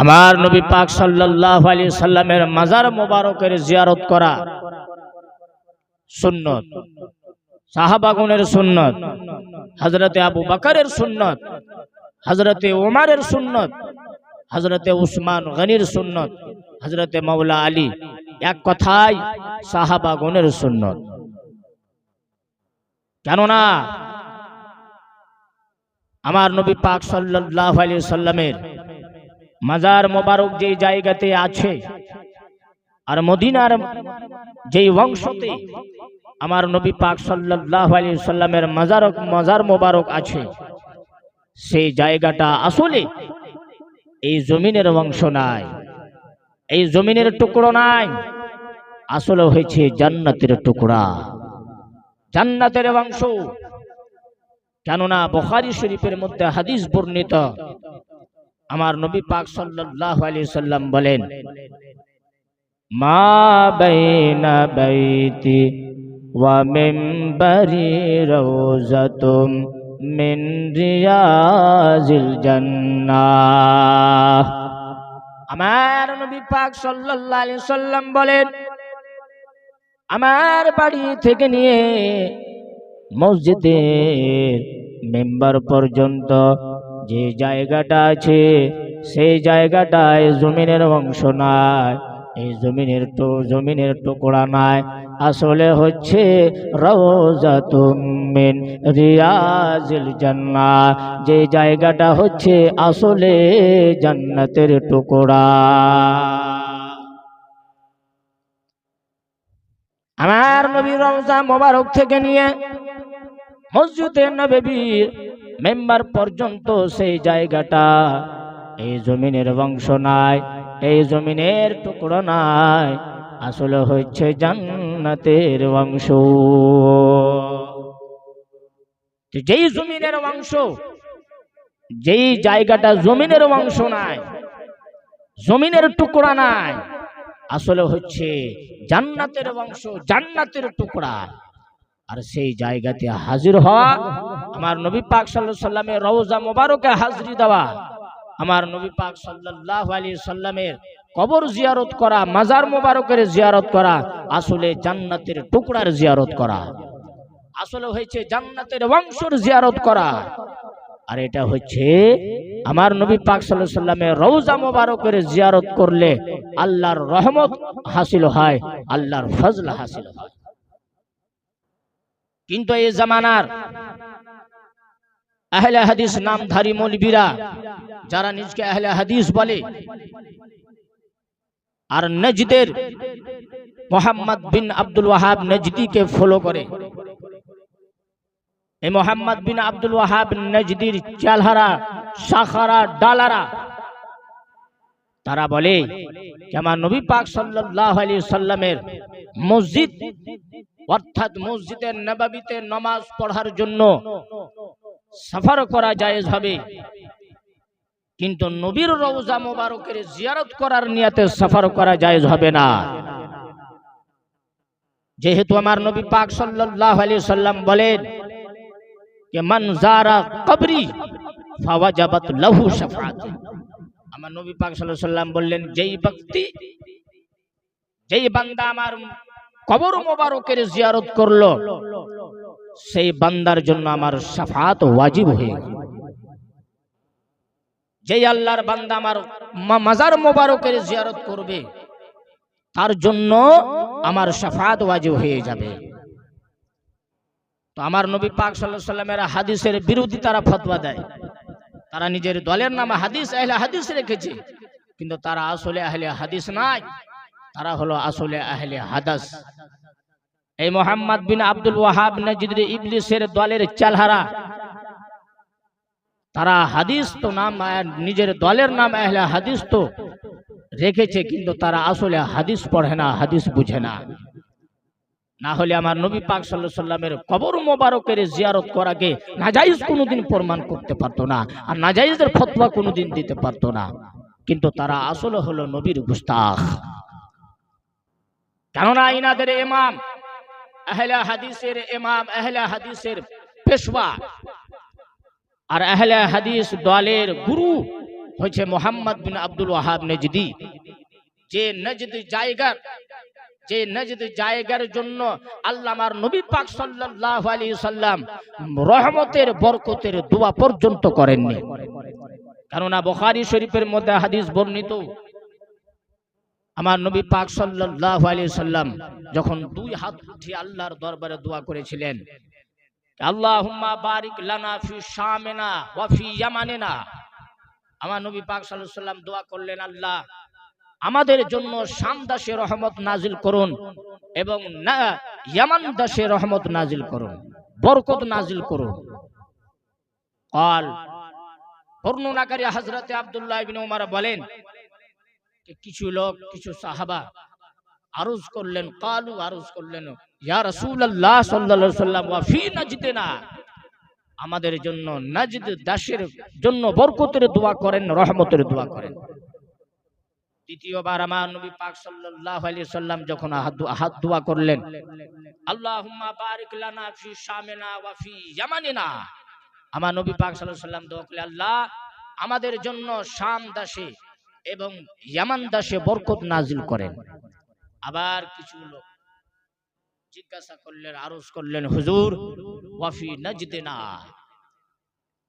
আমার নবী পাক সাল্লাল্লাহু আলাইহি সাল্লামের মাজার মোবারকের জিয়ারত করা সুন্নত সাহাবাগুনের সুন্নত, হযরতে আবু বকরের সুন্নত, হযরতে ওমরের সুন্নত, হযরতে উসমান গনির সুন্নত, হযরতে মাওলা আলী, এক কথায় সাহাবাগুনের সুন্নত। কেননা আমার নবী পাক সাল্লাল্লাহু আলাইহি সাল্লামের মাজার মোবারক যেই জায়গাতে আছে আর মদিনার যেই বংশতে আমার নবী পাক সাল্লাল্লাহু আলাইহি সাল্লামের মাজার মাজার মোবারক আছে, সেই জায়গাটা আসলে এই জমিনের অংশ নাই। এই জমিনের টুকরো নাই, আসলে হয়েছে জান্নাতের টুকরা। জান্নাতের অংশ। কেননা বখারি শরীফের মধ্যে হাদিস বর্ণিত আমার নবী পাক সাল্লাল্লাহু আলাইহি সাল্লাম বলেন মা বাইনা বাইতি ওয়া মিনবারি রাউজাতুম মিন রিয়াজিল জান্নাহ। আমার নবী পাক সাল্লাল্লাহু আলাইহি সাল্লাম বলেন আমার বাড়ি থেকে নিয়ে মসজিদের মেম্বার পর্যন্ত যে জায়গাটা আছে, সেই জায়গাটায় জমিনের অংশ নাই। এই জমিনের তো, জমিনের টুকরা নাই। আসলে হচ্ছে রিয়াজিল জান্নাহ। যে জায়গাটা হচ্ছে আসলে জান্নাতের টুকরা। আমার নবী রমজা মোবারক থেকে নিয়ে মসজিদে নবীর মেম্বার পর্যন্ত সেই জায়গাটা। এই জমিনের বংশ নাই, এই জমিনের টুকরো নাই। আসলে হচ্ছে জান্নাতের বংশ। তো যেই জমিনের অংশ যেই জায়গাটা জমিনের অংশ নাই, জমিনের টুকরা নাই, আসলে হচ্ছে জান্নাতের বংশ, জান্নাতের টুকরা। আর সেই জায়গাতে হাজির হওয়া আমার নবী পাক সাল্লামের রওজা মোবারকে হাজরি দেওয়া, আমার নবী পাক সাল্লাল্লাহু আলাইহি সাল্লামের কবর জিয়ারত করা, মাজার মোবারকের জিয়ারত করা, আসলে জান্নাতের টুকরার জিয়ারত করা। আসলে হয়েছে জান্নাতের বংশর জিয়ারত করা। আর এটা হচ্ছে আমার নবী পাক সাল্লাল্লাহু সাল্লামের রওজা মোবারকের জিয়ারত করলে আল্লাহর রহমত হাসিল হয়, আল্লাহর ফজল হাসিল হয়। কিন্তু এই জামানার আহলে হাদিস নামধারী মৌলবীরা, যারা নিজকে আহলে হাদিস বলে, আর নজদের মোহাম্মদ বিন আব্দুল ওয়াহাব নজদিকে ফলো করে। এই মোহাম্মদ বিন আব্দুল ওয়াহাব নজদির চালহারা শাখারা ডালারা, তারা বলে, যে আমার নবী পাক সাল্লাল্লাহু আলাইহি সাল্লামের মসজিদ, অর্থাৎ মসজিদের নবাবিতে নামাজ পড়ার জন্য সফর করা জায়েজ হবে। কিন্তু নবীর রওজা মোবারকের জিয়ারত করার নিয়াতে সফর করা জায়েজ হবে না। যেহেতু আমার নবী পাক সাল্লাল্লাহু আলাইহি সাল্লাম বলেন যে, মান জারা কবরি, ফাওয়াজাবাত লাহু শাফাআত। আমার নবী পাক সাল্লাল্লাহু আলাইহি সাল্লাম বললেন, যেই ব্যক্তি, যেই বান্দা আমার কবর মোবারকের জিয়ারত করল। সেই বান্দার জন্য আমার সাফাত ওয়াজিব হয়ে গেল। যেই আল্লাহর বান্দা আমার মাজার মোবারকের জিয়ারত করবে, তার জন্য আমার সাফাত ওয়াজিব হয়ে যাবে। তো আমার নবী পাক আলাইহি সাল্লামের হাদিসের বিরোধী তারা ফতোয়া দেয়। তারা নিজের দলের নামে হাদিস, আহলে হাদিস রেখেছে, কিন্তু তারা আসলে আহলে হাদিস নাই। তারা হলো আসলে আহলে হাদাস। এই মোহাম্মদ বিন আব্দুল ওয়াহাব নজদি ইবলিসের দলের চালহারা। তারা হাদিস তো নাম, নিজের দলের নাম আহলে হাদিস তো রেখেছে, কিন্তু তারা আসলে হাদিস পড়ে না, হাদিস বুঝে না। না হলে আমার নবী পাক সাল্লাল্লাহু সাল্লামের কবর মোবারকের জিয়ারত করাকে নাজাইজ কোনোদিন প্রমাণ করতে পারতো না, আর নাজাইজের ফতোয়া কোনোদিন দিতে পারতো না। কিন্তু তারা আসলে হলো নবীর গুস্তাখ। কেননা ইনাদের ইমাম, আহলে হাদিসের ইমাম, আহলে হাদিসের পেশওয়া। আর আহলে হাদিস দলের গুরু হচ্ছে মোহাম্মদ বিন আব্দুল ওয়াহাব নজদি। যে নজদ জায়গার, যে নজদ জায়গার জন্য আল্লাহ আমার নবী পাক সাল্লাল্লাহু আলাইহি সাল্লাম রহমতের, বরকতের দোয়া পর্যন্ত করেননি। কেননা বুখারী শরীফের মধ্যে হাদিস বর্ণিত আমার নবী পাক সাল্লাহ সাল্লাম যখন দুই হাত উঠিয়ে আল্লাহর দরবারে দোয়া করেছিলেন, আল্লাহুম্মা বারিক লানা ফি শামেনা ওয়া ফি ইয়ামানেনা। আমার নবী পাক সাল্লাল্লাহু আলাইহি সাল্লাম দোয়া করলেন, আল্লাহ, আমাদের জন্য শাম দাসে রহমত নাজিল করুন এবং না, ইয়ামান দাসের রহমত নাজিল করুন, বরকত নাজিল করুন। কল বর্ণনাকারী হযরতে আব্দুল্লাহ ইবনে উমর বলেন কিছু লোক, কিছু সাহাবা আরজ করলেন, কালু আরজ করলেন, ইয়া রাসূলুল্লাহ সাল্লাল্লাহু আলাইহি সাল্লাম ওয়া ফি নাজদিনা। আমাদের জন্য নাজদ দাসের জন্য বরকতের দোয়া করেন, রহমতের দোয়া করেন। দ্বিতীয়বার আমার নবী পাক সাল্লাল্লাহু আলাইহি সাল্লাম যখন হাত দোয়া করলেন, আল্লাহুম্মা বারিক লানা ফি শামিনা ওয়া ফি ইয়ামানিনা। আমার নবী পাক সাল্লাল্লাহু আলাইহি সাল্লাম দোয়া করলেন, আল্লাহ, আমাদের জন্য শাম দাসে এবং ইয়ামান দাসে বরকত নাজিল করেন আবার কিছু লোক জিজ্ঞাসা করলেন আরজ করলেন হুজুর ওয়াফি নাজদিনা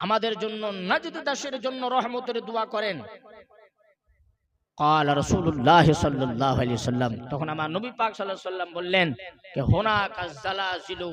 আমাদের জন্য নাজদ দাসের জন্য রহমতের দোয়া করেন قال رسول الله صلى الله عليه وسلم তখন আমার নবী পাক সাল্লাল্লাহু আলাইহি সাল্লাম বললেন যে হুনাকা জালাজিলু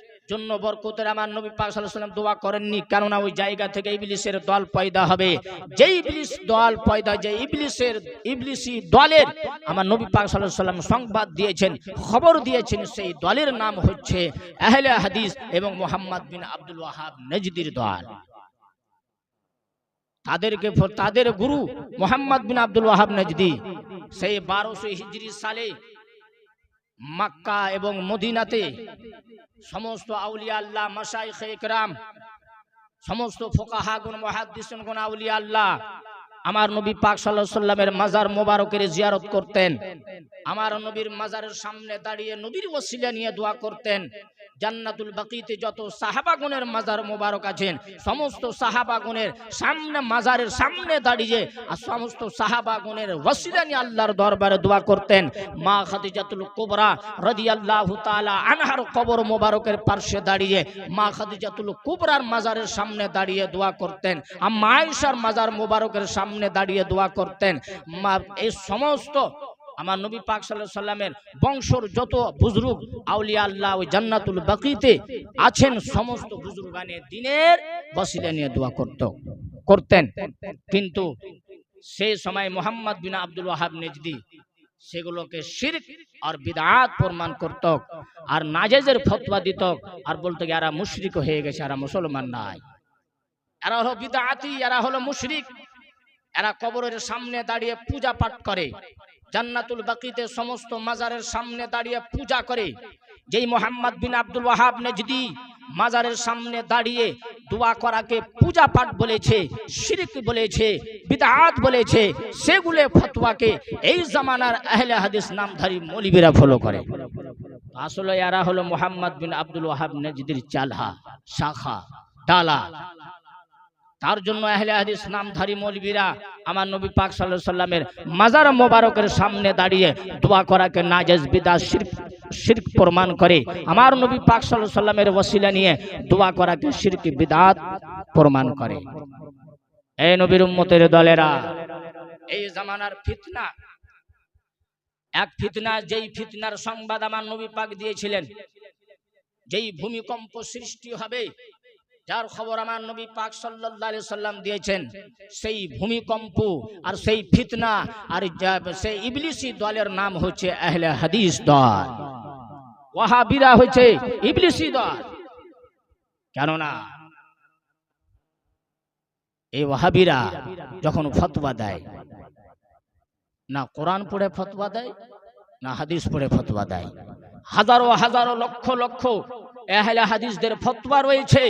জন্য বরকতের আমার নবী পাক সাল্লাম দোয়া করেননি। কেননা ওই জায়গা থেকে ইবলিসের দল পয়দা হবে। যেই ইবলিস দল পয়দা যে ইবলিসের, ইবলিসি দলের আমার নবী পাক সাল্লাম সংবাদ দিয়েছেন, খবর দিয়েছেন, সেই দলের নাম হচ্ছে আহলে হাদিস এবং মোহাম্মদ বিন আব্দুল ওয়াহাব নজদির দল। তাদেরকে তাদের গুরু মোহাম্মদ বিন আব্দুল ওয়াহাব নজদি। সেই বারোশো হিজরি সালে মাক্কা এবং মদিনাতে সমস্ত আউলিয়া আল্লাহ মাসাই খেকরাম সমস্ত ফোকাহাগুন মহাদিসগুন আউলিয়া আল্লাহ আমার নবী পাক সাল্লাল্লাহু সাল্লামের মাজার মোবারকের জিয়ারত করতেন। আমার নবীর মাজারের সামনে দাঁড়িয়ে নবীর ওসিলা নিয়ে দোয়া করতেন। জান্নাতুল বাকিতে যত সাহাবাগুনের মাজার মোবারক আছেন, সমস্ত সাহাবাগুনের সামনে মাজারের সামনে দাঁড়িয়ে আর সমস্ত সাহাবাগুনের ওসিলা নিয়ে আল্লাহর দরবারে দোয়া করতেন। মা খাদিজাতুল কুবরা রাদিয়াল্লাহু তাআলা আনহার কবর মোবারকের পার্শ্বে দাঁড়িয়ে, মা খাদিজাতুল কুবরার মাজারের সামনে দাঁড়িয়ে দোয়া করতেন। আর আয়েশার মাজার মোবারকের সামনে দাঁড়িয়ে দোয়া করতেন। এই সমস্ত আমার নবী পাক আলাইহি সাল্লামের বংশর যত বুজরুগ আউলিয়া আল্লাহ ওই জান্নাতুল বাকিতে আছেন, সমস্ত বুজুর্গানে দিনের বসিলা নিয়ে দোয়া করত, করতেন। কিন্তু সেই সময় মোহাম্মদ বিন আব্দুল ওয়াহাব নেজদি সেগুলোকে শিরক আর বিদআত প্রমাণ করত আর নাজেজের ফতোয়া দিত আর বলতো এরা মুশরিক হয়ে গেছে, এরা মুসলমান নাই। এরা হলো বিদআতি এরা হলো মুশরিক। এরা কবরের সামনে দাঁড়িয়ে পূজা পাঠ করে। জান্নাতুল বাকিতে সমস্ত মাজারের সামনে দাঁড়িয়ে পূজা করে। যেই মোহাম্মদ বিন আব্দুল ওয়াহাব নেজদি মাজারের সামনে দাঁড়িয়ে দোয়া করাকে পূজা পাঠ বলেছে, শিরক বলেছে বিদআত বলেছে, সেগুলো ফতোয়াকে এই জামানার আহলে হাদিস নামধারী মৌলবীরা ফলো করে। আসলে এরা হলো মোহাম্মদ বিন আব্দুল ওয়াহাব নেজদির চালহা, শাখা ডালা তার জন্য আহলে হাদিস নামধারী মৌলবীরা আমার নবী পাক আলাইহি সাল্লামের মাজার মোবারকের সামনে দাঁড়িয়ে দোয়া করাকে নাজায়েজ বিদআত শিরক শিরক প্রমাণ করে আমার নবী পাক আলাইহি সাল্লামের ওসিলা নিয়ে দোয়া করাকে শিরক বিদআত প্রমাণ করে। এই নবীর উম্মতের দলেরা, এই জামানার ফিতনা, এক ফিতনা যেই ফিতনার সংবাদ আমার নবী পাক দিয়েছিলেন, যেই ভূমিকম্প সৃষ্টি হবে যার খবর আমার নবী পাক আলাইহি সাল্লাম দিয়েছেন, সেই ভূমিকম্প আর সেই ফিতনা আর সেই ইবলিসি দলের নাম হচ্ছে আহলে হাদিস দল। ওয়াহাবিরা হচ্ছে ইবলিসি দল। কেননা এই ওয়াহাবিরা যখন ফতোয়া দেয়, না কোরআন পড়ে ফতোয়া দেয়, না হাদিস পড়ে ফতোয়া দেয়। হাজারো হাজারো লক্ষ লক্ষ এহলে হাদিসদের ফতোয়া রয়েছে।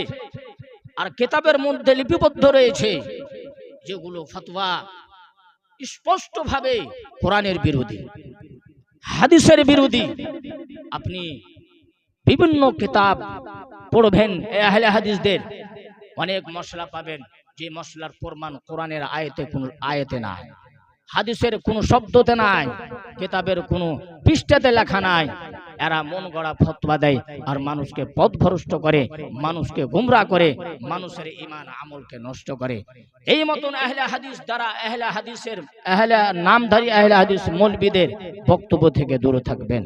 আর কেতাবের মধ্যে লিপিবদ্ধ রয়েছে যেগুলো ফতোয়া স্পষ্টভাবে কোরআনের বিরোধী, হাদিসের বিরোধী। আপনি বিভিন্ন কিতাব পড়বেন, আহলে হাদিসদের। অনেক মশলা পাবেন, যে মশলার প্রমাণ কোরআনের আয়তে কোনো, আয়তে নাই। হাদিসের কোনো শব্দতে নাই, কিতাবের কোনো পৃষ্ঠাতে লেখা নাই। এরা মন গড়া ফতোয়া দেয় আর মানুষকে পথভ্রষ্ট করে, মানুষকে গুমরা করে, মানুষের ইমান আমলকে নষ্ট করে। এই মতন আহলে হাদিস দ্বারা আহলে হাদিসের, আহলে নামধারী আহলে হাদিস মৌলবিদের বক্তব্য থেকে দূরে থাকবেন।